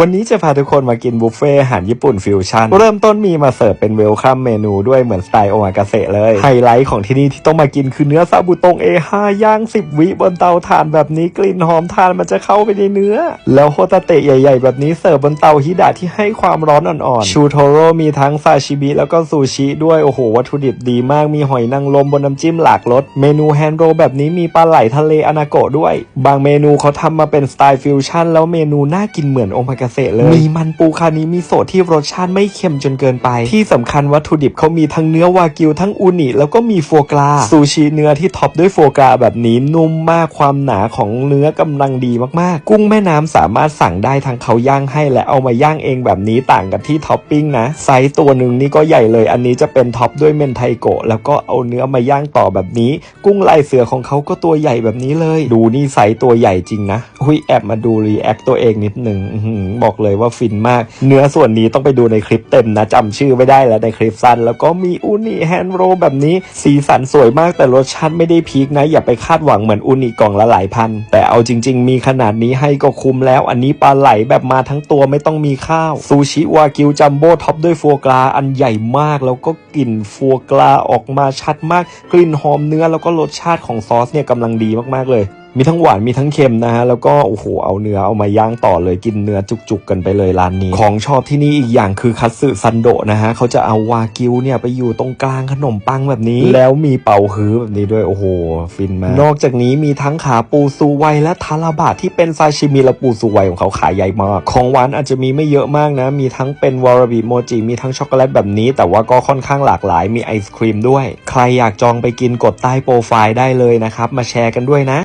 วันนี้จะพาทุกคนมากินบุฟเฟ่อาหารญี่ปุ่นฟิวชั่น เริ่มต้นมีมาเสิร์ฟเป็นเวลคัมเมนูด้วยเหมือนสไตล์โอมากาเสะเลย ไฮไลท์ของที่นี่ที่ต้องมากินคือเนื้อซาบุตง A5 ย่าง10วิบนเตาถ่านแบบนี้กลิ่นหอมทานมันจะเข้าไปในเนื้อ แล้วโฮตาเตะใหญ่ ๆ แบบนี้เสิร์ฟบนเตาฮิดะที่ให้ความร้อนอ่อนๆ ชูโทโร่มีทั้งซาชิบิแล้วก็ซูชิด้วยโอ้โหวัตถุดิบดีมากมีหอยนางรมบนน้ำจิ้มหลากรสเมนูแฮนโรแบบนี้มีปลาไหลทะเลอนาโกะด้วย บางเมนูเขาทำมาเป็นสไตล์ฟิวชั่นแล้วเมนูน่ากินเหมือนโอมากาเสะเลย มีมันปูคานิมิโซะที่รสชาติไม่เค็มจนเกินไป ที่สำคัญวัตถุดิบเขามีทั้งเนื้อวากิวทั้งอูนิแล้วก็มีฟัวกราซูชิเนื้อที่ท็อปด้วยฟัวกราแบบนี้นุ่มมากความหนาของเนื้อกำลังดีมากๆ กุ้งแม่น้ำสามารถสั่งได้ทั้งเขาย่างให้และเอามาย่างเองแบบนี้ต่างกับที่ท็อปปิ้งนะไซส์ตัวหนึ่งนี่ก็ใหญ่เลย อันนี้จะเป็นท็อปด้วยเมนไทโกะแล้วก็เอาเนื้อมาย่างต่อแบบนี้ กุ้งลายเสือของเขาก็ตัวใหญ่แบบนี้เลย ดูนี่ไซส์ตัวใหญ่จริงนะ หุยแอบมาดูรีแอคตัวเองนิดหนึ่งอื้อหือบอกเลยว่าฟินมาก เนื้อส่วนนี้ต้องไปดูในคลิปเต็มนะจำชื่อไม่ได้แล้วในคลิปสั้น แล้วก็มีอูนิแฮนด์โรแบบนี้สีสันสวยมากแต่รสชาติไม่ได้พีคนะ อย่าไปคาดหวังเหมือนอูนิกล่องละหลายพัน แต่เอาจริง ๆ มีขนาดนี้ให้ก็คุ้มแล้ว อันนี้ปลาไหลแบบมาทั้งตัวไม่ต้องมีข้าวซูชิวากิวจัมโบ้ท็อปด้วยฟัวกราอันใหญ่มาก แล้วก็กลิ่นฟัวกราออกมาชัดมาก กลิ่นหอมเนื้อแล้วก็รสชาติของซอสเนี่ยกำลังดีมากๆเลย มีทั้งหวานมีทั้งเค็มนะฮะแล้วก็โอ้โหเอาเนื้อเอามาย่างต่อเลยกินเนื้อจุกๆกันไปเลยร้านนี้ ของชอบที่นี่อีกอย่างคือคัตสึซันโดนะฮะเขาจะเอาวากิวเนี่ยไปอยู่ตรงกลางขนมปังแบบนี้ แล้วมีเป่าฮื้อแบบนี้ด้วยโอ้โห ฟินมาก นอกจากนี้มีทั้งขาปูซูไวและทาราบะที่เป็นซาชิมิและปูซูไวของเขาขายใหญ่มาก ของหวานอาจจะมีไม่เยอะมากนะ มีทั้งเป็นวาราบิโมจิมีทั้งช็อกโกแลตแบบนี้ แต่ว่าก็ค่อนข้างหลากหลายมีไอศครีมด้วย ใครอยากจองไปกินกดใต้โปรไฟล์ได้เลยนะครับมาแชร์กันด้วยนะ